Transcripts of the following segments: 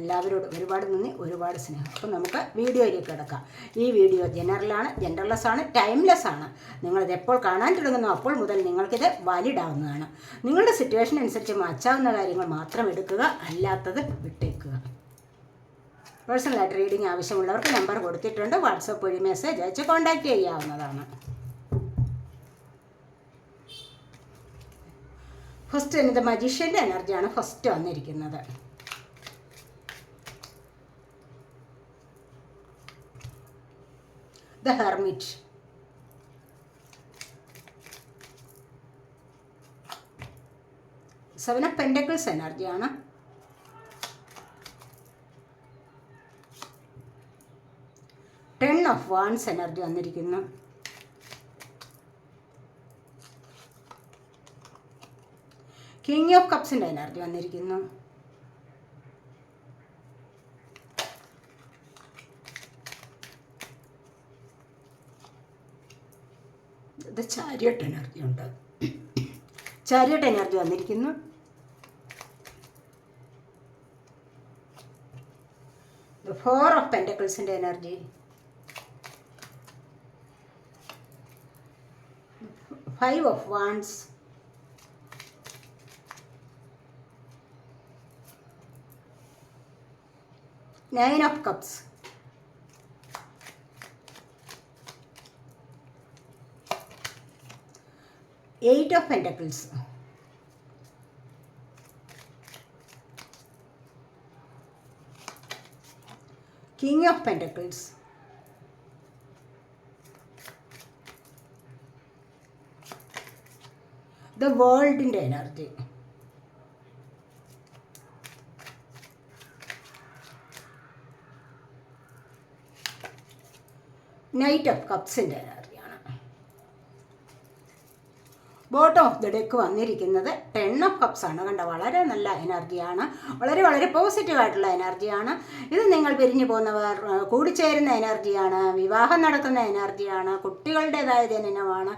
എല്ലാവരോടും ഒരുപാട് നന്ദി ഒരുപാട് സ്നേഹം. അപ്പം നമുക്ക് വീഡിയോയിലേക്ക് കിടക്കാം. ഈ വീഡിയോ ജനറലാണ് ജനറൽലെസ് ആണ് ടൈംലെസ് ആണ്. നിങ്ങളിത് എപ്പോൾ കാണാൻ തുടങ്ങുന്നു അപ്പോൾ മുതൽ നിങ്ങൾക്കിത് വാലിഡ് ആവുന്നതാണ്. നിങ്ങളുടെ സിറ്റുവേഷൻ അനുസരിച്ച് മാച്ചാവുന്ന കാര്യങ്ങൾ മാത്രം എടുക്കുക അല്ലാത്തത് വിട്ടേക്കുക. പേഴ്സണലായിട്ട് റീഡിംഗ് ആവശ്യമുള്ളവർക്ക് നമ്പർ കൊടുത്തിട്ടുണ്ട്. വാട്സപ്പ് വഴി മെസ്സേജ് അയച്ച് കോൺടാക്റ്റ് ചെയ്യാവുന്നതാണ്. ഫസ്റ്റ് എനിക്ക് മജീഷ്യന്റെ എനർജിയാണ് ഫസ്റ്റ് വന്നിരിക്കുന്നത്. The hermit seven of pentacles എനർജിയാണ് ടെൻ ഓഫ് വാൻസ് എനർജി വന്നിരിക്കുന്നു. കിങ് ഓഫ് കപ്സിന്റെ എനർജി വന്നിരിക്കുന്നു. ഇത് ചാരിയട്ട് എനർജി ഉണ്ട്. ചാരിയട്ട് എനർജി വന്നിരിക്കുന്നു. Four of പെന്റക്കിൾസിന്റെ energy five of wands nine of cups eight of pentacles king of pentacles the world in the energy knight of bottom of the deck വന്നിരിക്കുന്നത് ten of cups ആണ്. കണ്ട? വളരെ നല്ല എനർജിയാണ് വളരെ വളരെ positive ആയിട്ടുള്ള എനർജിയാണ് ഇത് നിങ്ങൾ പിരിഞ്ഞു പോകുന്നവർ കൂടിച്ചേരുന്ന എനർജിയാണ് വിവാഹം നടക്കുന്ന എനർജിയാണ് കുട്ടികളുടേതായ ജനനമാണ്.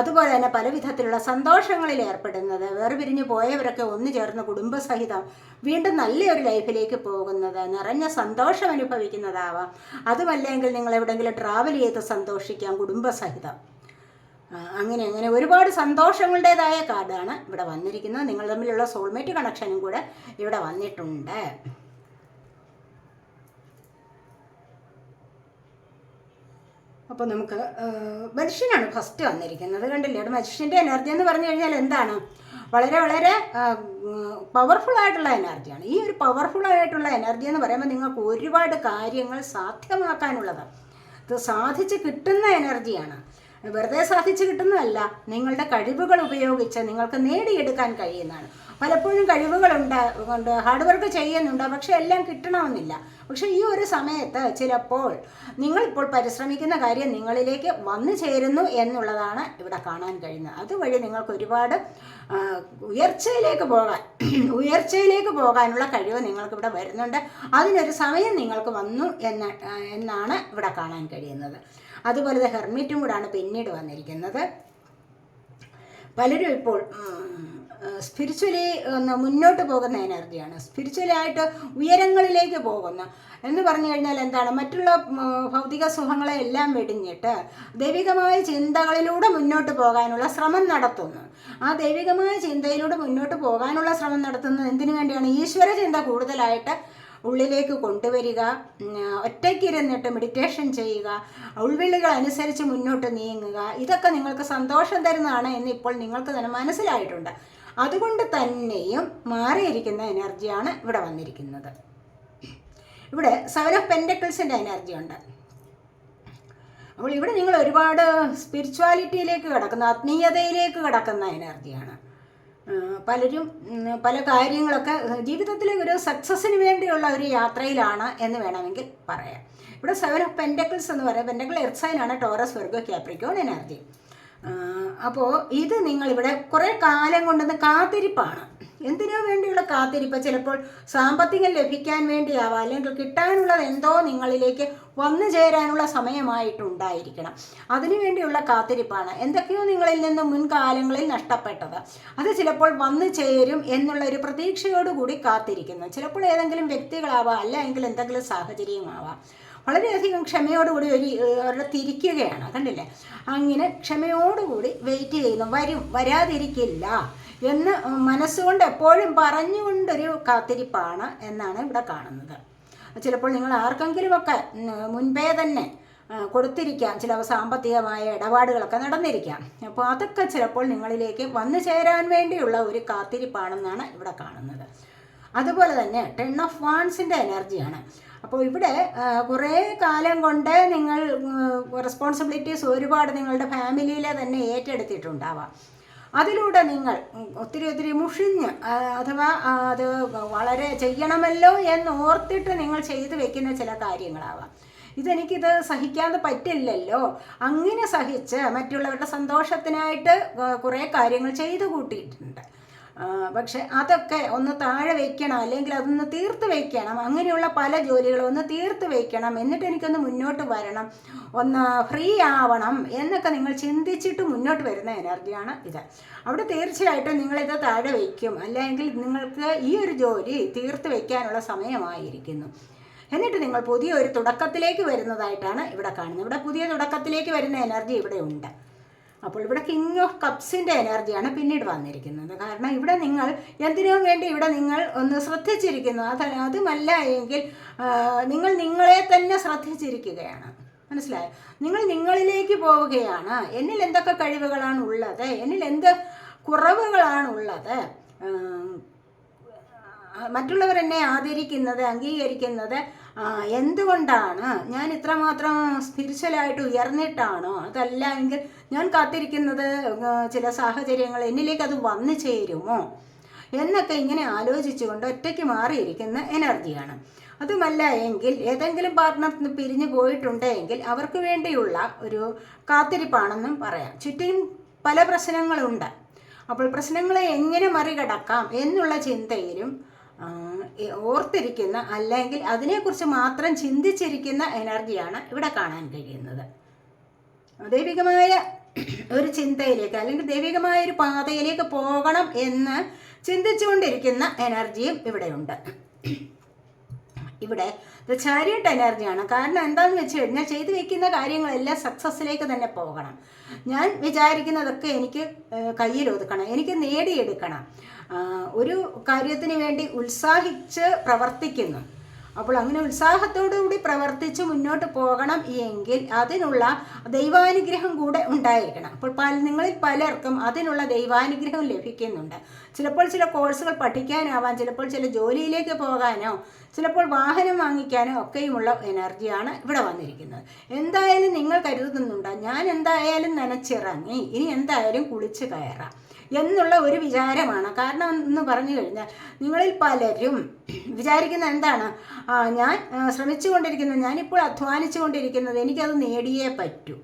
അതുപോലെ തന്നെ പല വിധത്തിലുള്ള സന്തോഷങ്ങളിൽ ഏർപ്പെടുന്നത്. വേറെ പിരിഞ്ഞു പോയവരൊക്കെ ഒന്നു ചേർന്ന് കുടുംബസഹിതം വീണ്ടും നല്ലൊരു ലൈഫിലേക്ക് പോകുന്നത് നിറഞ്ഞ സന്തോഷം അനുഭവിക്കുന്നതാവാം. അതുമല്ലെങ്കിൽ നിങ്ങൾ എവിടെയെങ്കിലും ട്രാവൽ ചെയ്ത് സന്തോഷിക്കാം കുടുംബസഹിതം. അങ്ങനെ അങ്ങനെ ഒരുപാട് സന്തോഷങ്ങളുടേതായ കാർഡാണ് ഇവിടെ വന്നിരിക്കുന്നത്. നിങ്ങൾ തമ്മിലുള്ള സോൾമേറ്റ് കണക്ഷനും കൂടെ ഇവിടെ വന്നിട്ടുണ്ട്. അപ്പോൾ നമുക്ക് മനുഷ്യനാണ് ഫസ്റ്റ് വന്നിരിക്കുന്നത്. കണ്ടില്ലേ? അവിടെ മനുഷ്യന്റെ എനർജി എന്ന് പറഞ്ഞു കഴിഞ്ഞാൽ എന്താണ്? വളരെ വളരെ പവർഫുൾ ആയിട്ടുള്ള എനർജിയാണ് ഈ ഒരു പവർഫുൾ ആയിട്ടുള്ള എനർജി എന്ന് പറയുമ്പോൾ നിങ്ങൾക്ക് ഒരുപാട് കാര്യങ്ങൾ സാധ്യമാക്കാനുള്ളതാണ്. ഇത് സാധിച്ച് കിട്ടുന്ന എനർജിയാണ് വെറുതെ സാധിച്ചു കിട്ടുന്നതല്ല. നിങ്ങളുടെ കഴിവുകൾ ഉപയോഗിച്ച് നിങ്ങൾക്ക് നേടിയെടുക്കാൻ കഴിയുന്നതാണ്. പലപ്പോഴും കഴിവുകളുണ്ട് കൊണ്ട് ഹാർഡ് വർക്ക് ചെയ്യുന്നുണ്ട് പക്ഷേ എല്ലാം കിട്ടണമെന്നില്ല. പക്ഷെ ഈ ഒരു സമയത്ത് ചിലപ്പോൾ നിങ്ങളിപ്പോൾ പരിശ്രമിക്കുന്ന കാര്യം നിങ്ങളിലേക്ക് വന്നു ചേരുന്നു എന്നുള്ളതാണ് ഇവിടെ കാണാൻ കഴിയുന്നത്. അതുവഴി നിങ്ങൾക്ക് ഒരുപാട് ഉയർച്ചയിലേക്ക് പോകാൻ ഉയർച്ചയിലേക്ക് പോകാനുള്ള കഴിവ് നിങ്ങൾക്ക് ഇവിടെ വരുന്നുണ്ട്. അതിനൊരു സമയം നിങ്ങൾക്ക് വന്നു എന്ന് എന്നാണ് ഇവിടെ കാണാൻ കഴിയുന്നത്. അതുപോലെ ഹെർമിറ്റും കൂടാണ് പിന്നീട് വന്നിരിക്കുന്നത്. പലരും ഇപ്പോൾ സ്പിരിച്വലി ഒന്ന് മുന്നോട്ട് പോകുന്ന എനർജിയാണ്. സ്പിരിച്വലി ആയിട്ട് ഉയരങ്ങളിലേക്ക് പോകുന്നു. എന്ന് പറഞ്ഞു കഴിഞ്ഞാൽ എന്താണ്? മറ്റുള്ള ഭൗതിക സുഖങ്ങളെ എല്ലാം വെടിഞ്ഞിട്ട് ദൈവികമായ ചിന്തകളിലൂടെ മുന്നോട്ട് പോകാനുള്ള ശ്രമം നടത്തുന്നു. ആ ദൈവികമായ ചിന്തയിലൂടെ മുന്നോട്ട് പോകാനുള്ള ശ്രമം നടത്തുന്നത് എന്തിനു വേണ്ടിയാണ്? ഈശ്വര ചിന്ത കൂടുതലായിട്ട് ഉള്ളിലേക്ക് കൊണ്ടുവരിക ഒറ്റയ്ക്കിരുന്നിട്ട് മെഡിറ്റേഷൻ ചെയ്യുക ഉൾവിളികൾ അനുസരിച്ച് മുന്നോട്ട് നീങ്ങുക ഇതൊക്കെ നിങ്ങൾക്ക് സന്തോഷം തരുന്നതാണ് എന്ന് ഇപ്പോൾ നിങ്ങൾക്ക് തന്നെ മനസ്സിലായിട്ടുണ്ട്. അതുകൊണ്ട് തന്നെയും മാറിയിരിക്കുന്ന എനർജിയാണ് ഇവിടെ വന്നിരിക്കുന്നത്. ഇവിടെ സെവൻ ഓഫ് പെൻഡക്കിൾസിന്റെ എനർജി ഉണ്ട്. അപ്പോൾ ഇവിടെ നിങ്ങൾ ഒരുപാട് സ്പിരിച്വാലിറ്റിയിലേക്ക് കിടക്കുന്ന ആത്മീയതയിലേക്ക് കിടക്കുന്ന എനർജിയാണ് പലരും പല കാര്യങ്ങളൊക്കെ ജീവിതത്തിലെ ഒരു സക്സസ്സിന് വേണ്ടിയുള്ള ഒരു യാത്രയിലാണ് എന്ന് വേണമെങ്കിൽ പറയാം. ഇവിടെ സെവൻ ഓഫ് പെൻഡക്കിൾസ് എന്ന് പറയാം. പെൻഡക്കിൾ എർസൈനാണ് ടോറസ് വെർഗ് ക്യാപ്രിക്കോൺ എനർജി അപ്പോൾ ഇത് നിങ്ങളിവിടെ കുറേ കാലം കൊണ്ടുവന്ന് കാത്തിരിപ്പാണ്. എന്തിനോ വേണ്ടിയുള്ള കാത്തിരിപ്പ്? ചിലപ്പോൾ സാമ്പത്തികം ലഭിക്കാൻ വേണ്ടിയാവാം അല്ലെങ്കിൽ കിട്ടാനുള്ളത് എന്തോ നിങ്ങളിലേക്ക് വന്നു ചേരാനുള്ള സമയമായിട്ടുണ്ടായിരിക്കണം. അതിനു വേണ്ടിയുള്ള കാത്തിരിപ്പാണ്. എന്തൊക്കെയോ നിങ്ങളിൽ നിന്ന് മുൻകാലങ്ങളിൽ നഷ്ടപ്പെട്ടത്. അത് ചിലപ്പോൾ വന്നു ചേരും എന്നുള്ള ഒരു പ്രതീക്ഷയോടുകൂടി കാത്തിരിക്കുന്നു. ചിലപ്പോൾ ഏതെങ്കിലും വ്യക്തികളാവാം അല്ല എങ്കിൽ എന്തെങ്കിലും സാഹചര്യമാവാം. വളരെയധികം ക്ഷമയോടുകൂടി ഒരു അവരുടെ തിരിക്കുകയാണ് കണ്ടില്ലേ? അങ്ങനെ ക്ഷമയോടുകൂടി വെയിറ്റ് ചെയ്യുന്നു. വരും വരാതിരിക്കില്ല എന്ന് മനസ്സുകൊണ്ട് എപ്പോഴും പറഞ്ഞുകൊണ്ടൊരു കാത്തിരിപ്പാണ് എന്നാണ് ഇവിടെ കാണുന്നത്. ചിലപ്പോൾ നിങ്ങൾ ആർക്കെങ്കിലുമൊക്കെ മുൻപേ തന്നെ കൊടുത്തിരിക്കാം ചില സാമ്പത്തികമായ ഇടപാടുകളൊക്കെ നടന്നിരിക്കാം. അപ്പോൾ അതൊക്കെ ചിലപ്പോൾ നിങ്ങളിലേക്ക് വന്നു ചേരാൻ വേണ്ടിയുള്ള ഒരു കാത്തിരിപ്പാണെന്നാണ് ഇവിടെ കാണുന്നത്. അതുപോലെ തന്നെ ടെൺ ഓഫ് വാൺസിന്റെ എനർജിയാണ് അപ്പോൾ ഇവിടെ കുറേ കാലം കൊണ്ട് നിങ്ങൾ റെസ്പോൺസിബിലിറ്റീസ് ഒരുപാട് നിങ്ങളുടെ ഫാമിലിയിലെ തന്നെ ഏറ്റെടുത്തിട്ടുണ്ടാവാം. അതിലൂടെ നിങ്ങൾ ഒത്തിരി ഒത്തിരി മുഷിഞ്ഞ് അഥവാ അത് വളരെ ചെയ്യണമല്ലോ എന്ന് ഓർത്തിട്ട് നിങ്ങൾ ചെയ്തു വെക്കുന്ന ചില കാര്യങ്ങളാവാം. ഇതെനിക്കിത് സഹിക്കാതെ പറ്റില്ലല്ലോ. അങ്ങനെ സഹിച്ച് മറ്റുള്ളവരുടെ സന്തോഷത്തിനായിട്ട് കുറേ കാര്യങ്ങൾ ചെയ്തു കൂട്ടിയിട്ടുണ്ട്. പക്ഷെ അതൊക്കെ ഒന്ന് താഴെ വയ്ക്കണം അല്ലെങ്കിൽ അതൊന്ന് തീർത്ത് വയ്ക്കണം അങ്ങനെയുള്ള പല ജോലികളും ഒന്ന് തീർത്ത് വയ്ക്കണം എന്നിട്ട് എനിക്കൊന്ന് മുന്നോട്ട് വരണം. ഒന്ന് ഫ്രീ ആവണം എന്നൊക്കെ നിങ്ങൾ ചിന്തിച്ചിട്ട് മുന്നോട്ട് വരുന്ന എനർജിയാണ് ഇത്. അവിടെ തീർച്ചയായിട്ടും നിങ്ങളിത് താഴെ വയ്ക്കും അല്ലെങ്കിൽ നിങ്ങൾക്ക് ഈ ഒരു ജോലി തീർത്ത് വയ്ക്കാനുള്ള സമയമായിരിക്കുന്നു. എന്നിട്ട് നിങ്ങൾ പുതിയ ഒരു തുടക്കത്തിലേക്ക് വരുന്നതായിട്ടാണ് ഇവിടെ കാണുന്നത്. ഇവിടെ പുതിയ തുടക്കത്തിലേക്ക് വരുന്ന എനർജി ഇവിടെ ഉണ്ട്. അപ്പോൾ ഇവിടെ കിങ് ഓഫ് കപ്സിന്റെ എനർജിയാണ് പിന്നീട് വന്നിരിക്കുന്നത്. കാരണം ഇവിടെ നിങ്ങൾ എന്തിനോ വേണ്ടി ഇവിടെ നിങ്ങൾ ഒന്ന് ശ്രദ്ധിച്ചിരിക്കുന്നു? അത് അതുമല്ല എങ്കിൽ നിങ്ങൾ നിങ്ങളെ തന്നെ ശ്രദ്ധിച്ചിരിക്കുകയാണ്. മനസ്സിലായോ? നിങ്ങൾ നിങ്ങളിലേക്ക് പോവുകയാണ്. എന്നിൽ എന്തൊക്കെ കഴിവുകളാണ് ഉള്ളത്? എന്നിൽ എന്ത് കുറവുകളാണ് ഉള്ളത്? മറ്റുള്ളവർ എന്നെ ആദരിക്കുന്നത് അംഗീകരിക്കുന്നത് എന്തുകൊണ്ടാണ് ഞാൻ ഇത്രമാത്രം സ്പിരിച്വലായിട്ട് ഉയർന്നിട്ടാണോ? അതല്ല എങ്കിൽ ഞാൻ കാത്തിരിക്കുന്നത് ചില സാഹചര്യങ്ങൾ എന്നിലേക്ക് അത് വന്നു ചേരുമോ? എന്നൊക്കെ ഇങ്ങനെ ആലോചിച്ചുകൊണ്ട് ഒറ്റയ്ക്ക് മാറിയിരിക്കുന്ന എനർജിയാണ്. അതുമല്ല എങ്കിൽ ഏതെങ്കിലും പാർട്ട്ണർ പിരിഞ്ഞു പോയിട്ടുണ്ടെങ്കിൽ അവർക്ക് വേണ്ടിയുള്ള ഒരു കാത്തിരിപ്പാണെന്നും പറയാം. ചുറ്റും പല പ്രശ്നങ്ങളുണ്ട്. അപ്പോൾ പ്രശ്നങ്ങളെ എങ്ങനെ മറികടക്കാം എന്നുള്ള ചിന്തയിലും ഓർത്തിരിക്കുന്ന അല്ലെങ്കിൽ അതിനെക്കുറിച്ച് മാത്രം ചിന്തിച്ചിരിക്കുന്ന എനർജിയാണ് ഇവിടെ കാണാൻ കഴിയുന്നത്. ദൈവികമായ ഒരു ചിന്തയിലേക്ക് അല്ലെങ്കിൽ ദൈവികമായ ഒരു പാതയിലേക്ക് പോകണം എന്ന് ചിന്തിച്ചുകൊണ്ടിരിക്കുന്ന എനർജിയും ഇവിടെയുണ്ട്. ഇവിടെ. ദ ചാരിയട്ട് എനർജിയാണ് കാരണം എന്താണെന്ന് വെച്ച് കഴിഞ്ഞാൽ ചെയ്തു വെക്കുന്ന കാര്യങ്ങളെല്ലാം സക്സസ്സിലേക്ക് തന്നെ പോകണം. ഞാൻ വിചാരിക്കുന്നതൊക്കെ എനിക്ക് കയ്യിൽ ഒതുക്കണം എനിക്ക് നേടിയെടുക്കണം. ഒരു കാര്യത്തിന് വേണ്ടി ഉത്സാഹിച്ച് പ്രവർത്തിക്കുന്നു. അപ്പോൾ അങ്ങനെ ഉത്സാഹത്തോടുകൂടി പ്രവർത്തിച്ച് മുന്നോട്ട് പോകണം എങ്കിൽ അതിനുള്ള ദൈവാനുഗ്രഹം കൂടെ ഉണ്ടായിരിക്കണം. അപ്പോൾ പല നിങ്ങളിൽ പലർക്കും അതിനുള്ള ദൈവാനുഗ്രഹം ലഭിക്കുന്നുണ്ട്. ചിലപ്പോൾ ചില കോഴ്സുകൾ പഠിക്കാനാവാം ചിലപ്പോൾ ചില ജോലിയിലേക്ക് പോകാനോ ചിലപ്പോൾ വാഹനം വാങ്ങിക്കാനോ ഒക്കെയുമുള്ള എനർജിയാണ് ഇവിടെ വന്നിരിക്കുന്നത്. എന്തായാലും നിങ്ങൾ കരുതുന്നുണ്ടോ? ഞാൻ എന്തായാലും നനച്ചിറങ്ങി. ഇനി എന്തായാലും കുളിച്ച് കയറാം. എന്നുള്ള ഒരു വിചാരമാണ്. കാരണം എന്ന് പറഞ്ഞു കഴിഞ്ഞാൽ നിങ്ങളിൽ പലരും വിചാരിക്കുന്ന എന്താണ്? ഞാൻ ശ്രമിച്ചുകൊണ്ടിരിക്കുന്നത് ഞാനിപ്പോൾ അധ്വാനിച്ചു കൊണ്ടിരിക്കുന്നത് എനിക്കത് നേടിയേ പറ്റൂ.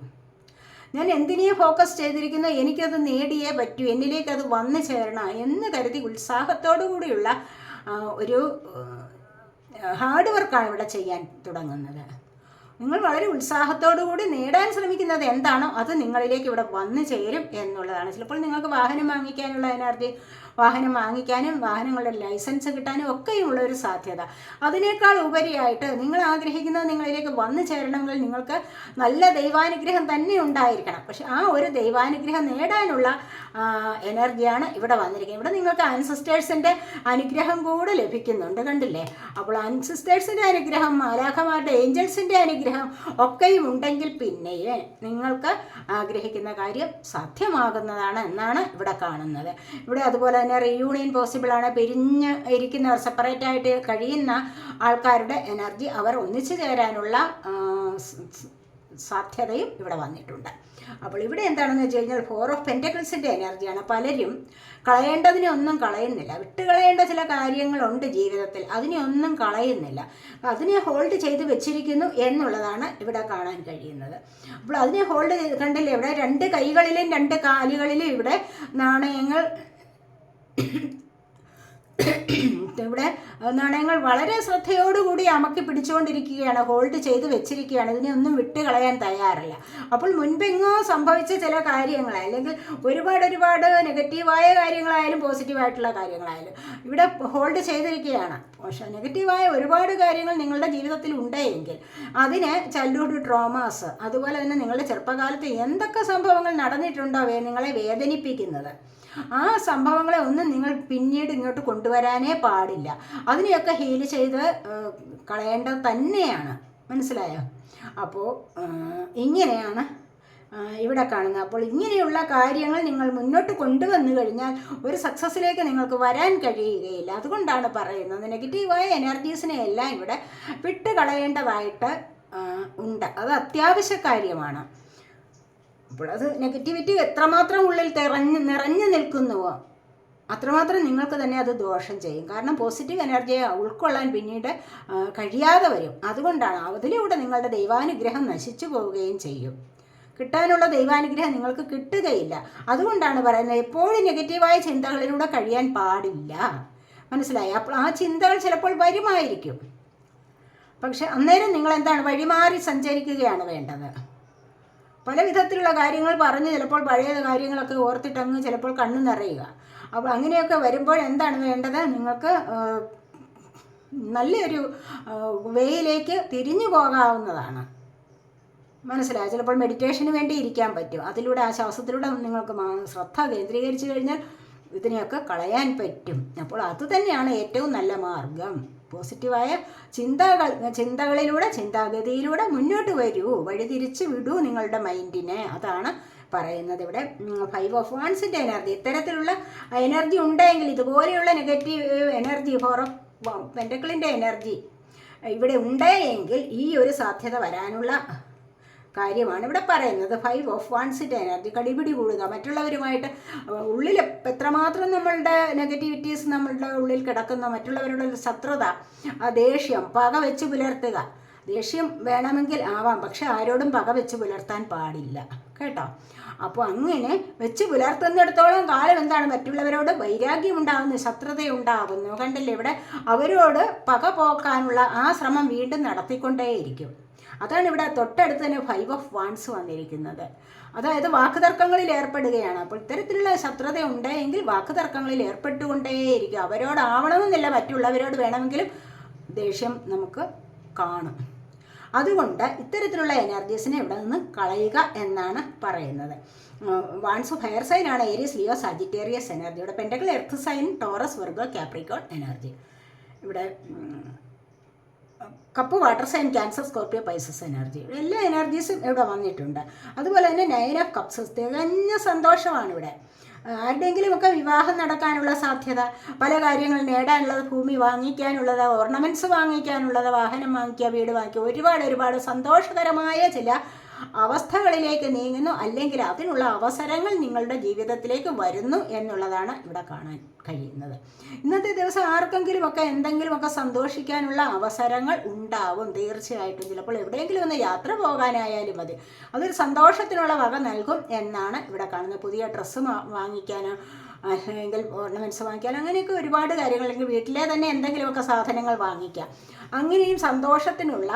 ഞാൻ എന്തിനേ ഫോക്കസ് ചെയ്തിരിക്കുന്നു? എനിക്കത് നേടിയേ പറ്റൂ. എന്നിലേക്ക് അത് വന്നു ചേരണം എന്ന് കരുതി ഉത്സാഹത്തോടു കൂടിയുള്ള ഒരു ഹാർഡ് വർക്കാണ് ഇവിടെ ചെയ്യാൻ തുടങ്ങുന്നത്. നിങ്ങൾ വളരെ ഉത്സാഹത്തോടു കൂടി നേടാൻ ശ്രമിക്കുന്നത് എന്താണോ അത് നിങ്ങളിലേക്ക് ഇവിടെ വന്നു ചേരും എന്നുള്ളതാണ്. ചിലപ്പോൾ നിങ്ങൾക്ക് വാഹനം വാങ്ങിക്കാനുള്ള എനർജി വാഹനം വാങ്ങിക്കാനും വാഹനങ്ങളുടെ ലൈസൻസ് കിട്ടാനും ഒക്കെയുള്ള ഒരു സാധ്യത. അതിനേക്കാൾ ഉപരിയായിട്ട് നിങ്ങൾ ആഗ്രഹിക്കുന്നത് നിങ്ങളിലേക്ക് വന്നു ചേരണമെങ്കിൽ നിങ്ങൾക്ക് നല്ല ദൈവാനുഗ്രഹം തന്നെ ഉണ്ടായിരിക്കണം. പക്ഷെ ആ ഒരു ദൈവാനുഗ്രഹം നേടാനുള്ള എനർജിയാണ് ഇവിടെ വന്നിരിക്കുന്നത്. ഇവിടെ നിങ്ങൾക്ക് അൻസിസ്റ്റേഴ്സിന്റെ അനുഗ്രഹം കൂടെ ലഭിക്കുന്നുണ്ട് കണ്ടില്ലേ? അപ്പോൾ അൻസിസ്റ്റേഴ്സിന്റെ അനുഗ്രഹം മാലാഖമാരുടെ ഏഞ്ചൽസിന്റെ അനുഗ്രഹം ഒക്കെയും ഉണ്ടെങ്കിൽ പിന്നെയേ നിങ്ങൾക്ക് ആഗ്രഹിക്കുന്ന കാര്യം സാധ്യമാകുന്നതാണ് എന്നാണ് ഇവിടെ കാണുന്നത്. ഇവിടെ അതുപോലെ തന്നെ റീയൂണിയൻ പോസിബിൾ ആണ്. പിരിഞ്ഞ് ഇരിക്കുന്നവർ സെപ്പറേറ്റ് ആയിട്ട് കഴിയുന്ന ആൾക്കാരുടെ എനർജി അവർ ഒന്നിച്ചു ചേരാനുള്ള സാധ്യതയും ഇവിടെ വന്നിട്ടുണ്ട്. അപ്പോൾ ഇവിടെ എന്താണെന്ന് വെച്ച് കഴിഞ്ഞാൽ ഫോർ ഓഫ് പെന്റക്കിൾസിന്റെ എനർജിയാണ് പലരും കളയേണ്ടതിനെ ഒന്നും കളയുന്നില്ല. വിട്ടുകളയേണ്ട ചില കാര്യങ്ങളുണ്ട് ജീവിതത്തിൽ. അതിനെ ഒന്നും കളയുന്നില്ല. അതിനെ ഹോൾഡ് ചെയ്ത് വെച്ചിരിക്കുന്നു എന്നുള്ളതാണ് ഇവിടെ കാണാൻ കഴിയുന്നത്. അപ്പോൾ അതിനെ ഹോൾഡ് ചെയ്ത് കണ്ടില്ലേ? ഇവിടെ രണ്ട് കൈകളിലും രണ്ട് കാലുകളിലും ഇവിടെ നാണയങ്ങൾ ഇവിടെ നാണയങ്ങൾ വളരെ ശ്രദ്ധയോടുകൂടി അമക്കി പിടിച്ചുകൊണ്ടിരിക്കുകയാണ് ഹോൾഡ് ചെയ്ത് വെച്ചിരിക്കുകയാണ്. ഇതിനെ ഒന്നും വിട്ട് കളയാൻ തയ്യാറല്ല. അപ്പോൾ മുൻപെങ്ങോ സംഭവിച്ച ചില കാര്യങ്ങൾ അല്ലെങ്കിൽ ഒരുപാട് ഒരുപാട് നെഗറ്റീവായ കാര്യങ്ങളായാലും പോസിറ്റീവായിട്ടുള്ള കാര്യങ്ങളായാലും ഇവിടെ ഹോൾഡ് ചെയ്തിരിക്കുകയാണ്. പക്ഷെ നെഗറ്റീവായ ഒരുപാട് കാര്യങ്ങൾ നിങ്ങളുടെ ജീവിതത്തിൽ ഉണ്ടെങ്കിൽ അതിന് ചൈൽഡ്ഹുഡ് ട്രോമാസ് അതുപോലെ തന്നെ നിങ്ങളുടെ ചെറുപ്പകാലത്ത് എന്തൊക്കെ സംഭവങ്ങൾ നടന്നിട്ടുണ്ടോ നിങ്ങളെ വേദനിപ്പിക്കുന്നത്? ആ സംഭവങ്ങളെ ഒന്നും നിങ്ങൾ പിന്നീട് ഇങ്ങോട്ട് കൊണ്ടുവരാനേ പാടില്ല. അതിനെയൊക്കെ ഹീൽ ചെയ്ത് കളയേണ്ടത് തന്നെയാണ്. മനസ്സിലായോ? അപ്പോൾ ഇങ്ങനെയാണ് ഇവിടെ കാണുന്നത്. അപ്പോൾ ഇങ്ങനെയുള്ള കാര്യങ്ങൾ നിങ്ങൾ മുന്നോട്ട് കൊണ്ടുവന്നു കഴിഞ്ഞാൽ ഒരു സക്സസ്സിലേക്ക് നിങ്ങൾക്ക് വരാൻ കഴിയുകയില്ല. അതുകൊണ്ടാണ് പറയുന്നത്. നെഗറ്റീവായ എനർജീസിനെ എല്ലാം ഇവിടെ വിട്ടുകളയേണ്ടതായിട്ട് ഉണ്ട്. അത് അത്യാവശ്യ കാര്യമാണ്. അപ്പോൾ അത് നെഗറ്റിവിറ്റി എത്രമാത്രം ഉള്ളിൽ തിറഞ്ഞ് നിറഞ്ഞു നിൽക്കുന്നുവോ അത്രമാത്രം നിങ്ങൾക്ക് തന്നെ അത് ദോഷം ചെയ്യും. കാരണം പോസിറ്റീവ് എനർജിയെ ഉൾക്കൊള്ളാൻ പിന്നീട് കഴിയാതെ വരും. അതുകൊണ്ടാണ് അതിലൂടെ നിങ്ങളുടെ ദൈവാനുഗ്രഹം നശിച്ചു പോവുകയും ചെയ്യും. കിട്ടാനുള്ള ദൈവാനുഗ്രഹം നിങ്ങൾക്ക് കിട്ടുകയില്ല. അതുകൊണ്ടാണ് പറയുന്നത് എപ്പോഴും നെഗറ്റീവായ ചിന്തകളിലൂടെ കഴിയാൻ പാടില്ല. മനസ്സിലായി? അപ്പോൾ ആ ചിന്തകൾ ചിലപ്പോൾ വരുമായിരിക്കും. പക്ഷെ അന്നേരം നിങ്ങൾ എന്താണ് വഴിമാറി സഞ്ചരിക്കുകയാണ് വേണ്ടത്. പല വിധത്തിലുള്ള കാര്യങ്ങൾ പറഞ്ഞ് ചിലപ്പോൾ പഴയ കാര്യങ്ങളൊക്കെ ഓർത്തിട്ടങ്ങ് ചിലപ്പോൾ കണ്ണു നിറയുക. അപ്പോൾ അങ്ങനെയൊക്കെ വരുമ്പോൾ എന്താണ് വേണ്ടത്? നിങ്ങൾക്ക് നല്ലൊരു വേയിലേക്ക് തിരിഞ്ഞു പോകാവുന്നതാണ്. മനസ്സിലായോ? ചിലപ്പോൾ മെഡിറ്റേഷന് വേണ്ടി ഇരിക്കാൻ പറ്റും. അതിലൂടെ ആ ശ്വാസത്തിലൂടെ നിങ്ങൾക്ക് ശ്രദ്ധ കേന്ദ്രീകരിച്ചു കഴിഞ്ഞാൽ ഇതിനെയൊക്കെ കളയാൻ പറ്റും. അപ്പോൾ അത് തന്നെയാണ് ഏറ്റവും നല്ല മാർഗം. പോസിറ്റീവായ ചിന്തകൾ ചിന്തകളിലൂടെ ചിന്താഗതിയിലൂടെ മുന്നോട്ട് വരൂ. വഴിതിരിച്ച് വിടൂ നിങ്ങളുടെ മൈൻഡിനെ. അതാണ് പറയുന്നത് ഇവിടെ. ഫൈവ് ഓഫ് വൺസിന്റെ എനർജി. ഇത്തരത്തിലുള്ള എനർജി ഉണ്ടെങ്കിൽ ഇതുപോലെയുള്ള നെഗറ്റീവ് എനർജി ഫോർ ഓഫ് പെന്റക്കിളിന്റെ എനർജി ഇവിടെ ഉണ്ടെങ്കിൽ ഈ ഒരു സാധ്യത വരാനുള്ള കാര്യമാണ്. ഇവിടെ പറയുന്നത് ഫൈവ് ഓഫ് വൺസിന്റെ എനർജി കടിപിടി കൂടുക. മറ്റുള്ളവരുമായിട്ട് ഉള്ളിൽ എത്രമാത്രം നമ്മളുടെ നെഗറ്റിവിറ്റീസ് നമ്മളുടെ ഉള്ളിൽ കിടക്കുന്ന മറ്റുള്ളവരുടെ ശത്രുത ദേഷ്യം പക വെച്ച് പുലർത്തുക. ദേഷ്യം വേണമെങ്കിൽ ആവാം പക്ഷെ ആരോടും പക വെച്ച് പുലർത്താൻ പാടില്ല. കേട്ടോ? അപ്പോൾ അങ്ങനെ വെച്ച് പുലർത്തുന്നിടത്തോളം കാലം എന്താണ്? മറ്റുള്ളവരോട് വൈരാഗ്യം ഉണ്ടാകുന്നു ശത്രുതയുണ്ടാകുന്നു കണ്ടില്ലേ ഇവിടെ? അവരോട് പക പോക്കാനുള്ള ആ ശ്രമം വീണ്ടും നടത്തിക്കൊണ്ടേയിരിക്കും. അതാണ് ഇവിടെ തൊട്ടടുത്ത് തന്നെ ഫൈവ് ഓഫ് വാൺസ് വന്നിരിക്കുന്നത്. അതായത് വാക്കുതർക്കങ്ങളിൽ ഏർപ്പെടുകയാണ്. അപ്പോൾ ഇത്തരത്തിലുള്ള ശത്രുത ഉണ്ടെങ്കിൽ വാക്കുതർക്കങ്ങളിൽ ഏർപ്പെട്ടുകൊണ്ടേയിരിക്കും. അവരോടാവണമെന്നില്ല മറ്റുള്ളവരോട് വേണമെങ്കിലും ദേഷ്യം നമുക്ക് കാണും. അതുകൊണ്ട് ഇത്തരത്തിലുള്ള എനർജീസിനെ ഇവിടെ നിന്ന് കളയുക എന്നാണ് പറയുന്നത്. വാൺസ് ഓഫ് ഹയർ സൈൻ ആണ് ഏരിയസ് ലിയോ സജിറ്റേറിയസ് എനർജി ഇവിടെ pentacle earth sign Taurus Virgo Capricorn energy ഇവിടെ cup water sign Cancer Scorpio Pisces energy. എല്ലാ എനർജീസും ഇവിടെ വന്നിട്ടുണ്ട്. അതുപോലെ തന്നെ നയൻ ഓഫ് കപ്സ് തികഞ്ഞ സന്തോഷമാണ് ഇവിടെ. ആരുടെയെങ്കിലുമൊക്കെ വിവാഹം നടക്കാനുള്ള സാധ്യത പല കാര്യങ്ങൾ നേടാനുള്ളത് ഭൂമി വാങ്ങിക്കാനുള്ളത് ഓർണമെന്റ്സ് വാങ്ങിക്കാനുള്ളത് വാഹനം വാങ്ങിക്കുക വീട് വാങ്ങിക്കുക ഒരുപാട് ഒരുപാട് സന്തോഷകരമായ ചില അവസ്ഥകളിലേക്ക് നീങ്ങുന്നു അല്ലെങ്കിൽ അതിനുള്ള അവസരങ്ങൾ നിങ്ങളുടെ ജീവിതത്തിലേക്ക് വരുന്നു എന്നുള്ളതാണ് ഇവിടെ കാണാൻ കഴിയുന്നത്. ഇന്നത്തെ ദിവസം ആർക്കെങ്കിലുമൊക്കെ എന്തെങ്കിലുമൊക്കെ സന്തോഷിക്കാനുള്ള അവസരങ്ങൾ ഉണ്ടാവും തീർച്ചയായിട്ടും. ചിലപ്പോൾ എവിടെയെങ്കിലും ഒന്ന് യാത്ര പോകാനായാലും മതി. അതൊരു സന്തോഷത്തിനുള്ള വക നൽകും എന്നാണ് ഇവിടെ കാണുന്നത്. പുതിയ ഡ്രസ്സ് വാങ്ങിക്കാനോ അല്ലെങ്കിൽ ഓർണമെന്റ്സ് വാങ്ങിക്കാൻ അങ്ങനെയൊക്കെ ഒരുപാട് കാര്യങ്ങൾ. അല്ലെങ്കിൽ വീട്ടിലെ തന്നെ എന്തെങ്കിലുമൊക്കെ സാധനങ്ങൾ വാങ്ങിക്കാം. അങ്ങനെയും സന്തോഷത്തിനുള്ള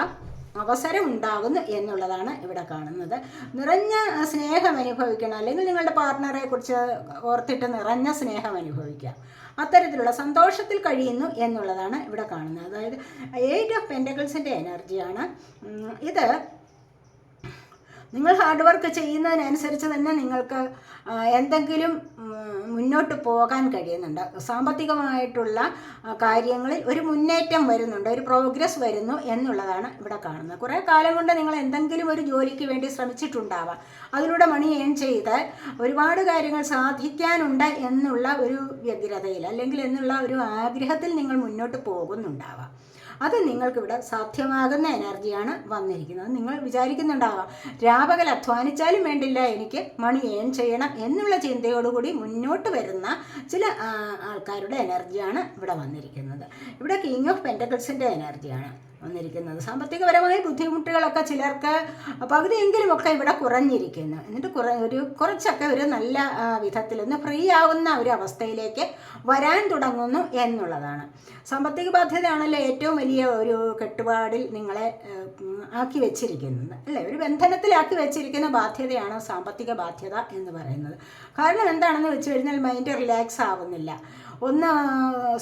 അവസരം ഉണ്ടാകുന്നു എന്നുള്ളതാണ് ഇവിടെ കാണുന്നത്. നിറഞ്ഞ സ്നേഹം അനുഭവിക്കണം. അല്ലെങ്കിൽ നിങ്ങളുടെ പാർട്ട്ണറെ കുറിച്ച് ഓർത്തിട്ട് നിറഞ്ഞ സ്നേഹം അനുഭവിക്കാം. അത്തരത്തിലുള്ള സന്തോഷത്തിൽ കഴിയുന്നു എന്നുള്ളതാണ് ഇവിടെ കാണുന്നത്. അതായത് എയ്റ്റ് ഓഫ് പെന്റക്കിൾസിന്റെ എനർജിയാണ് ഇത് നിങ്ങൾ ഹാർഡ് വർക്ക് ചെയ്യുന്നതിനനുസരിച്ച് തന്നെ നിങ്ങൾക്ക് എന്തെങ്കിലും മുന്നോട്ട് പോകാൻ കഴിയുന്നുണ്ട്. സാമ്പത്തികമായിട്ടുള്ള കാര്യങ്ങളിൽ ഒരു മുന്നേറ്റം വരുന്നുണ്ട് ഒരു പ്രോഗ്രസ് വരുന്നു എന്നുള്ളതാണ് ഇവിടെ കാണുന്നത്. കുറേ കാലം കൊണ്ട് നിങ്ങൾ എന്തെങ്കിലും ഒരു ജോലിക്ക് വേണ്ടി ശ്രമിച്ചിട്ടുണ്ടാവാം. അതിലൂടെ മണി ഏൺ ചെയ്ത് ഒരുപാട് കാര്യങ്ങൾ സാധിക്കാനുണ്ട് എന്നുള്ള ഒരു വ്യഗ്രതയിൽ അല്ലെങ്കിൽ എന്നുള്ള ഒരു ആഗ്രഹത്തിൽ നിങ്ങൾ മുന്നോട്ട് പോകുന്നുണ്ടാവാം. അത് നിങ്ങൾക്കിവിടെ സാധ്യമാകുന്ന എനർജിയാണ് വന്നിരിക്കുന്നത്. നിങ്ങൾ വിചാരിക്കുന്നുണ്ടാവാം രാപകൽ അധ്വാനിച്ചാലും വേണ്ടില്ല എനിക്ക് മണി ഏൺ ചെയ്യണം എന്നുള്ള ചിന്തയോടുകൂടി മുന്നോട്ട് വരുന്ന ചില ആൾക്കാരുടെ എനർജിയാണ് ഇവിടെ വന്നിരിക്കുന്നത്. ഇവിടെ കിങ് ഓഫ് പെന്റക്കിൾസിന്റെ എനർജിയാണ്. വന്നിരിക്കുന്നത്. സാമ്പത്തികപരമായ ബുദ്ധിമുട്ടുകളൊക്കെ ചിലർക്ക് പകുതിയെങ്കിലും ഒക്കെ ഇവിടെ കുറഞ്ഞിരിക്കുന്നു. എന്നിട്ട് കുറ ഒരു കുറച്ചൊക്കെ ഒരു നല്ല വിധത്തിൽ ഒന്ന് ഫ്രീ ആവുന്ന ഒരു അവസ്ഥയിലേക്ക് വരാൻ തുടങ്ങുന്നു എന്നുള്ളതാണ്. സാമ്പത്തിക ബാധ്യതയാണല്ലോ ഏറ്റവും വലിയ ഒരു കെട്ടുപാടിൽ നിങ്ങളെ ആക്കി വെച്ചിരിക്കുന്നത്. അല്ലേ? ഒരു ബന്ധനത്തിലാക്കി വെച്ചിരിക്കുന്ന ബാധ്യതയാണ് സാമ്പത്തിക ബാധ്യത എന്ന് പറയുന്നത്. കാരണം എന്താണെന്ന് വെച്ച് കഴിഞ്ഞാൽ മൈൻഡ് റിലാക്സ് ആവുന്നില്ല. ഒന്ന്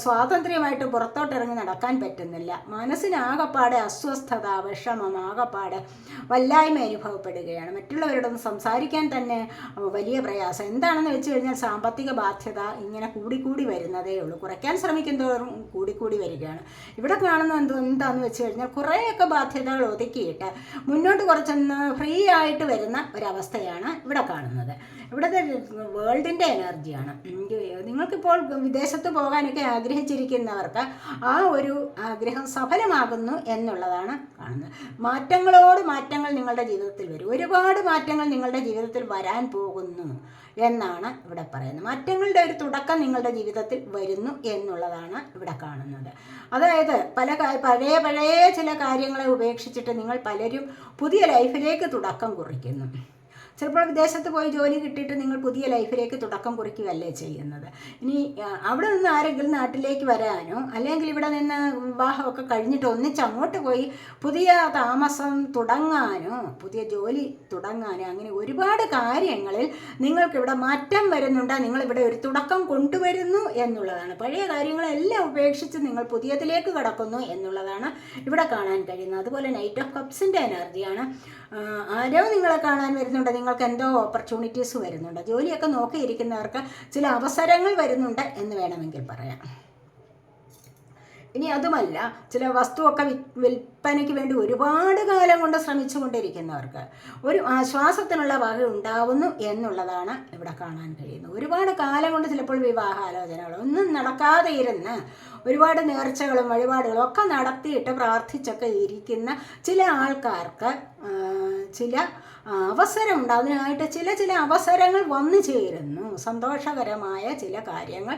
സ്വാതന്ത്ര്യമായിട്ട് പുറത്തോട്ടിറങ്ങി നടക്കാൻ പറ്റുന്നില്ല. മനസ്സിനാകപ്പാടെ അസ്വസ്ഥത വിഷമം ആകപ്പാടെ വല്ലായ്മ അനുഭവപ്പെടുകയാണ്. മറ്റുള്ളവരോടൊന്ന് സംസാരിക്കാൻ തന്നെ വലിയ പ്രയാസം. എന്താണെന്ന് വെച്ച് കഴിഞ്ഞാൽ സാമ്പത്തിക ബാധ്യത ഇങ്ങനെ കൂടിക്കൂടി വരുന്നതേ ഉള്ളൂ. കുറയ്ക്കാൻ ശ്രമിക്കുന്നതോറും കൂടിക്കൂടി വരികയാണ്. ഇവിടെ കാണുന്ന എന്ത് എന്താണെന്ന് വെച്ച് കഴിഞ്ഞാൽ കുറേയൊക്കെ ബാധ്യതകൾ ഒതുക്കിയിട്ട് മുന്നോട്ട് കുറച്ചൊന്ന് ഫ്രീ ആയിട്ട് വരുന്ന ഒരവസ്ഥയാണ് ഇവിടെ കാണുന്നത്. ഇവിടുത്തെ വേൾഡിന്റെ എനർജിയാണ് നിങ്ങൾക്കിപ്പോൾ വിദേശത്ത് പോകാനൊക്കെ ആഗ്രഹിച്ചിരിക്കുന്നവർക്ക് ആ ഒരു ആഗ്രഹം സഫലമാകുന്നു എന്നുള്ളതാണ് കാണുന്നത്. മാറ്റങ്ങളോട് മാറ്റങ്ങൾ നിങ്ങളുടെ ജീവിതത്തിൽ വരും. ഒരുപാട് മാറ്റങ്ങൾ നിങ്ങളുടെ ജീവിതത്തിൽ വരാൻ പോകുന്നു എന്നാണ് ഇവിടെ പറയുന്നത്. മാറ്റങ്ങളുടെ ഒരു തുടക്കം നിങ്ങളുടെ ജീവിതത്തിൽ വരുന്നു എന്നുള്ളതാണ് ഇവിടെ കാണുന്നത്. അതായത് പല പഴയ പഴയ ചില കാര്യങ്ങളെ ഉപേക്ഷിച്ചിട്ട് നിങ്ങൾ പലരും പുതിയ ലൈഫിലേക്ക് തുടക്കം കുറിക്കുന്നു. ചിലപ്പോൾ വിദേശത്ത് പോയി ജോലി കിട്ടിയിട്ട് നിങ്ങൾ പുതിയ ലൈഫിലേക്ക് തുടക്കം കുറിക്കുകയല്ലേ ചെയ്യുന്നത്. ഇനി അവിടെ നിന്ന് ആരെങ്കിലും നാട്ടിലേക്ക് വരാനോ അല്ലെങ്കിൽ ഇവിടെ നിന്ന് വിവാഹമൊക്കെ കഴിഞ്ഞിട്ട് ഒന്നിച്ച് അങ്ങോട്ട് പോയി പുതിയ താമസം തുടങ്ങാനോ പുതിയ ജോലി തുടങ്ങാനോ അങ്ങനെ ഒരുപാട് കാര്യങ്ങളിൽ നിങ്ങൾക്കിവിടെ മാറ്റം വരുന്നുണ്ട് നിങ്ങളിവിടെ ഒരു തുടക്കം കൊണ്ടുവരുന്നു എന്നുള്ളതാണ്. പഴയ കാര്യങ്ങളെല്ലാം ഉപേക്ഷിച്ച് നിങ്ങൾ പുതിയതിലേക്ക് കടക്കുന്നു എന്നുള്ളതാണ് ഇവിടെ കാണാൻ കഴിയുന്നത്. അതുപോലെ നൈറ്റ് ഓഫ് കപ്സിന്റെ എനർജിയാണ് ആരോ നിങ്ങളെ കാണാൻ വരുന്നുണ്ട്. നിങ്ങൾക്ക് എന്തോ ഓപ്പർച്യൂണിറ്റീസ് വരുന്നുണ്ട്. ജോലിയൊക്കെ നോക്കിയിരിക്കുന്നവർക്ക് ചില അവസരങ്ങൾ വരുന്നുണ്ട് എന്ന് വേണമെങ്കിൽ പറയാം. ഇനി അതുമല്ല ചില വസ്തുവൊക്കെ വിൽപ്പനയ്ക്ക് വേണ്ടി ഒരുപാട് കാലം കൊണ്ട് ശ്രമിച്ചു കൊണ്ടിരിക്കുന്നവർക്ക് ഒരു ആശ്വാസത്തിനുള്ള വക ഉണ്ടാവുന്നു എന്നുള്ളതാണ് ഇവിടെ കാണാൻ കഴിയുന്നത്. ഒരുപാട് കാലം കൊണ്ട് ചിലപ്പോൾ വിവാഹാലോചനകൾ ഒന്നും നടക്കാതെ ഇരുന്ന് ഒരുപാട് നേർച്ചകളും വഴിപാടുകളും ഒക്കെ നടത്തിയിട്ട് പ്രാർത്ഥിച്ചൊക്കെ ഇരിക്കുന്ന ചില ആൾക്കാർക്ക് ചില അവസരം ഉണ്ട് അതിനായിട്ട് ചില ചില അവസരങ്ങൾ വന്നു ചേരുന്നു. സന്തോഷകരമായ ചില കാര്യങ്ങൾ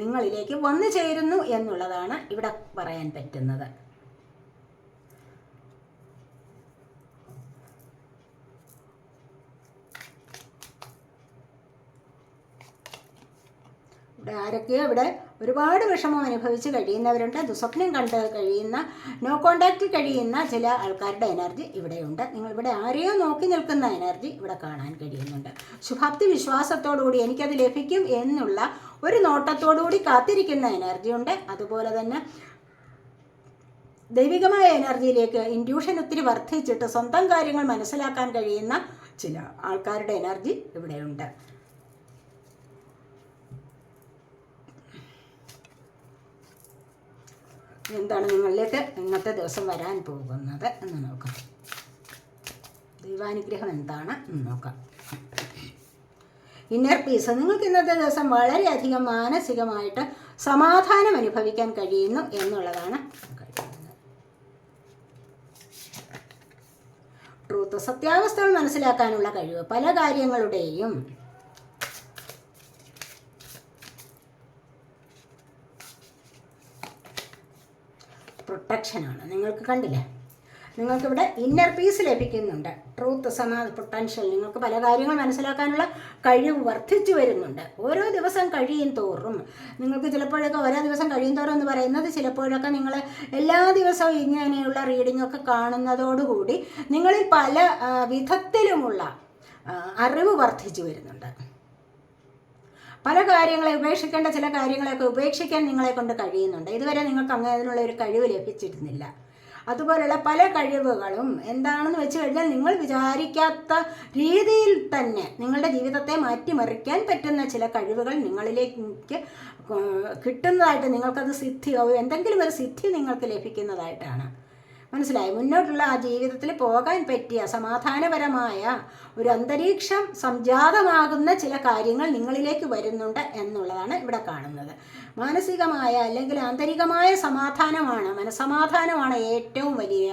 നിങ്ങളിലേക്ക് വന്നു ചേരുന്നു എന്നുള്ളതാണ് ഇവിടെ പറയാൻ പറ്റുന്നത്. ഇവിടെ ആരൊക്കെയോ ഇവിടെ ഒരുപാട് വിഷമം അനുഭവിച്ച് കഴിയുന്നവരുണ്ട്. ദുസ്വപ്നം കണ്ട് കഴിയുന്ന നോ കോണ്ടാക്റ്റിൽ കഴിയുന്ന ചില ആൾക്കാരുടെ എനർജി ഇവിടെയുണ്ട്. നിങ്ങൾ ഇവിടെ ആരെയോ നോക്കി നിൽക്കുന്ന എനർജി ഇവിടെ കാണാൻ കഴിയുന്നുണ്ട്. ശുഭാപ്തി വിശ്വാസത്തോടുകൂടി എനിക്കത് ലഭിക്കും എന്നുള്ള ഒരു നോട്ടത്തോടുകൂടി കാത്തിരിക്കുന്ന എനർജി ഉണ്ട്. അതുപോലെ തന്നെ ദൈവികമായ എനർജിയിലേക്ക് ഇൻഡ്യൂഷൻ ഒത്തിരി വർദ്ധിച്ചിട്ട് സ്വന്തം കാര്യങ്ങൾ മനസ്സിലാക്കാൻ കഴിയുന്ന ചില ആൾക്കാരുടെ എനർജി ഇവിടെയുണ്ട്. എന്താണ് നിങ്ങളിലേക്ക് ഇന്നത്തെ ദിവസം വരാൻ പോകുന്നത് എന്ന് നോക്കാം. ദൈവാനുഗ്രഹം എന്താണ് എന്ന് നോക്കാം. ഇന്നർ പീസ് നിങ്ങൾക്ക് ഇന്നത്തെ ദിവസം വളരെയധികം മാനസികമായിട്ട് സമാധാനം അനുഭവിക്കാൻ കഴിയുന്നു എന്നുള്ളതാണ് ട്രൂത്ത് സത്യാവസ്ഥകൾ മനസ്സിലാക്കാനുള്ള കഴിവ്. പല കാര്യങ്ങളുടെയും പ്രൊട്ടക്ഷനാണ് നിങ്ങൾക്ക് കണ്ടില്ലേ? നിങ്ങൾക്കിവിടെ ഇന്നർ പീസ് ലഭിക്കുന്നുണ്ട്. ട്രൂത്ത് സമാ പൊട്ടൻഷ്യൽ നിങ്ങൾക്ക് പല കാര്യങ്ങൾ മനസ്സിലാക്കാനുള്ള കഴിവ് വർദ്ധിച്ചു വരുന്നുണ്ട്. ഓരോ ദിവസം കഴിയും തോറും. നിങ്ങൾക്ക് ചിലപ്പോഴൊക്കെ ഓരോ ദിവസം കഴിയും തോറും എന്ന് പറയുന്നത് ചിലപ്പോഴൊക്കെ നിങ്ങൾ എല്ലാ ദിവസവും ഇങ്ങനെയുള്ള റീഡിംഗ് ഒക്കെ കാണുന്നതോടുകൂടി നിങ്ങളിൽ പല വിധത്തിലുമുള്ള അറിവ് വർദ്ധിച്ചു വരുന്നുണ്ട്. പല കാര്യങ്ങളെ ഉപേക്ഷിക്കേണ്ട ചില കാര്യങ്ങളെയൊക്കെ ഉപേക്ഷിക്കാൻ നിങ്ങളെ കൊണ്ട് കഴിയുന്നുണ്ട്. ഇതുവരെ നിങ്ങൾക്ക് അങ്ങനെ അതിനുള്ള ഒരു കഴിവ് ലഭിച്ചിരുന്നില്ല. അതുപോലെയുള്ള പല കഴിവുകളും എന്താണെന്ന് വെച്ച് കഴിഞ്ഞാൽ നിങ്ങൾ വിചാരിക്കാത്ത രീതിയിൽ തന്നെ നിങ്ങളുടെ ജീവിതത്തെ മാറ്റിമറിക്കാൻ പറ്റുന്ന ചില കഴിവുകൾ നിങ്ങളിലേക്ക് കിട്ടുന്നതായിട്ട് നിങ്ങൾക്കത് സിദ്ധിയാവും. എന്തെങ്കിലും ഒരു സിദ്ധി നിങ്ങൾക്ക് ലഭിക്കുന്നതായിട്ടാണ്. മനസ്സിലായി? മുന്നോട്ടുള്ള ആ ജീവിതത്തിൽ പോകാൻ പറ്റിയ സമാധാനപരമായ ഒരു അന്തരീക്ഷം സംജാതമാകുന്ന ചില കാര്യങ്ങൾ നിങ്ങളിലേക്ക് വരുന്നുണ്ട് എന്നുള്ളതാണ് ഇവിടെ കാണുന്നത്. മാനസികമായ അല്ലെങ്കിൽ ആന്തരികമായ സമാധാനമാണ് മനസമാധാനമാണ് ഏറ്റവും വലിയ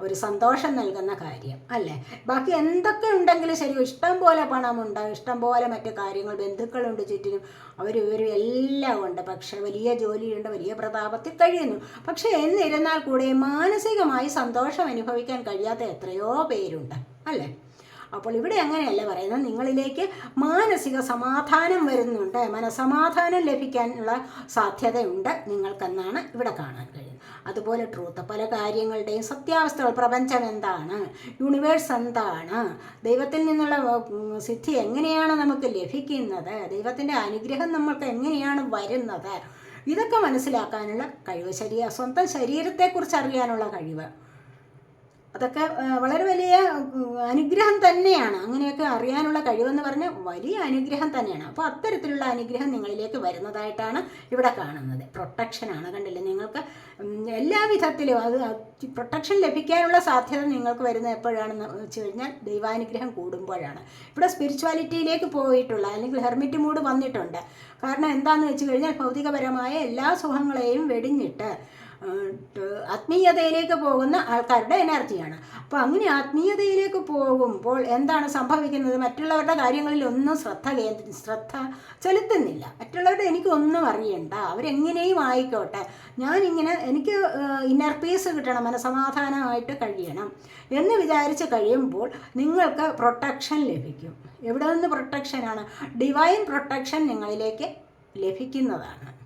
ഒരു സന്തോഷം നൽകുന്ന കാര്യം അല്ലേ? ബാക്കി എന്തൊക്കെ ഉണ്ടെങ്കിലും ശരി ഇഷ്ടം പോലെ പണമുണ്ട് ഇഷ്ടം പോലെ മറ്റു കാര്യങ്ങൾ ബന്ധുക്കളുണ്ട് ചുറ്റിനും അവർ ഇവരും എല്ലാം ഉണ്ട്. പക്ഷെ വലിയ ജോലിയുണ്ട് വലിയ പ്രതാപത്തിൽ കഴിയുന്നു. പക്ഷെ എന്നിരുന്നാൽ കൂടെ മാനസികമായി സന്തോഷം അനുഭവിക്കാൻ കഴിയാത്ത എത്രയോ പേരുണ്ട് അല്ലേ? അപ്പോൾ ഇവിടെ അങ്ങനെയല്ല പറയുന്നത്? നിങ്ങളിലേക്ക് മാനസിക സമാധാനം വരുന്നുണ്ട്. മനസമാധാനം ലഭിക്കാനുള്ള സാധ്യതയുണ്ട് നിങ്ങൾക്കെന്നാണ് ഇവിടെ കാണാൻ കഴിയുന്നത്. അതുപോലെ ട്രൂത്ത് പല കാര്യങ്ങളുടെയും സത്യാവസ്ഥകൾ പ്രപഞ്ചം എന്താണ് യൂണിവേഴ്സ് എന്താണ് ദൈവത്തിൽ നിന്നുള്ള സിദ്ധി എങ്ങനെയാണ് നമുക്ക് ലഭിക്കുന്നത് ദൈവത്തിന്റെ അനുഗ്രഹം നമ്മൾക്ക് എങ്ങനെയാണ് വരുന്നത് ഇതൊക്കെ മനസ്സിലാക്കാനുള്ള കഴിവ് ശരീര സ്വന്തം ശരീരത്തെക്കുറിച്ച് അറിയാനുള്ള കഴിവ്. അതൊക്കെ വളരെ വലിയ അനുഗ്രഹം തന്നെയാണ്. അങ്ങനെയൊക്കെ അറിയാനുള്ള കഴിവെന്ന് പറഞ്ഞാൽ വലിയ അനുഗ്രഹം തന്നെയാണ്. അപ്പോൾ അത്തരത്തിലുള്ള അനുഗ്രഹം നിങ്ങളിലേക്ക് വരുന്നതായിട്ടാണ് ഇവിടെ കാണുന്നത്. പ്രൊട്ടക്ഷനാണ് കണ്ടില്ലേ നിങ്ങൾക്ക്? എല്ലാ വിധത്തിലും അത് പ്രൊട്ടക്ഷൻ ലഭിക്കാനുള്ള സാധ്യത നിങ്ങൾക്ക് വരുന്നത് എപ്പോഴാണെന്ന് വെച്ച് കഴിഞ്ഞാൽ ദൈവാനുഗ്രഹം കൂടുമ്പോഴാണ്. ഇവിടെ സ്പിരിച്വാലിറ്റിയിലേക്ക് പോയിട്ടുള്ള അല്ലെങ്കിൽ ഹെർമിറ്റ് മൂഡ് വന്നിട്ടുണ്ട്. കാരണം എന്താണെന്ന് വെച്ച് കഴിഞ്ഞാൽ ഭൗതികപരമായ എല്ലാ സുഖങ്ങളെയും വെടിഞ്ഞിട്ട് ആത്മീയതയിലേക്ക് പോകുന്ന ആൾക്കാരുടെ എനർജിയാണ്. അപ്പോൾ അങ്ങനെ ആത്മീയതയിലേക്ക് പോകുമ്പോൾ എന്താണ് സംഭവിക്കുന്നത്? മറ്റുള്ളവരുടെ കാര്യങ്ങളിൽ ഒന്നും ശ്രദ്ധ കേന്ദ്ര ശ്രദ്ധ ചെലുത്തുന്നില്ല. മറ്റുള്ളവരുടെ എനിക്കൊന്നും അറിയണ്ട. അവരെങ്ങനെയും ആയിക്കോട്ടെ. ഞാനിങ്ങനെ എനിക്ക് ഇന്നർ പീസ് കിട്ടണം മനസമാധാനമായിട്ട് കഴിയണം എന്ന് വിചാരിച്ച് കഴിയുമ്പോൾ നിങ്ങൾക്ക് പ്രൊട്ടക്ഷൻ ലഭിക്കും. എവിടെ നിന്ന് പ്രൊട്ടക്ഷനാണ് ഡിവൈൻ പ്രൊട്ടക്ഷൻ നിങ്ങളിലേക്ക് ലഭിക്കുന്നതാണ്.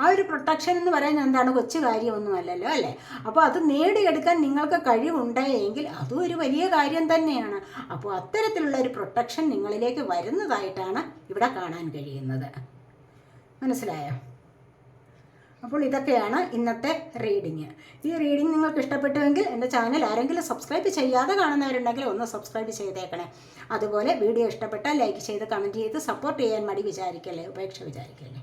ആ ഒരു പ്രൊട്ടക്ഷൻ എന്ന് പറയുന്നത് എന്താണ്? കൊച്ചു കാര്യമൊന്നുമല്ലല്ലോ അല്ലേ? അപ്പോൾ അത് നേടിയെടുക്കാൻ നിങ്ങൾക്ക് കഴിവുണ്ടെങ്കിൽ അതും ഒരു വലിയ കാര്യം തന്നെയാണ്. അപ്പോൾ അത്തരത്തിലുള്ള ഒരു പ്രൊട്ടക്ഷൻ നിങ്ങളിലേക്ക് വരുന്നതായിട്ടാണ് ഇവിടെ കാണാൻ കഴിയുന്നത്. മനസ്സിലായോ? അപ്പോൾ ഇതൊക്കെയാണ് ഇന്നത്തെ റീഡിങ് ഈ റീഡിങ് നിങ്ങൾക്ക് ഇഷ്ടപ്പെട്ടുവെങ്കിൽ എന്റെ ചാനൽ ആരെങ്കിലും സബ്സ്ക്രൈബ് ചെയ്യാതെ കാണുന്നവരുണ്ടെങ്കിൽ ഒന്ന് സബ്സ്ക്രൈബ് ചെയ്തേക്കണേ. അതുപോലെ വീഡിയോ ഇഷ്ടപ്പെട്ടാൽ ലൈക്ക് ചെയ്ത് കമന്റ് ചെയ്ത് സപ്പോർട്ട് ചെയ്യാൻ മടി വിചാരിക്കല്ലേ? ഉപേക്ഷ വിചാരിക്കല്ലേ?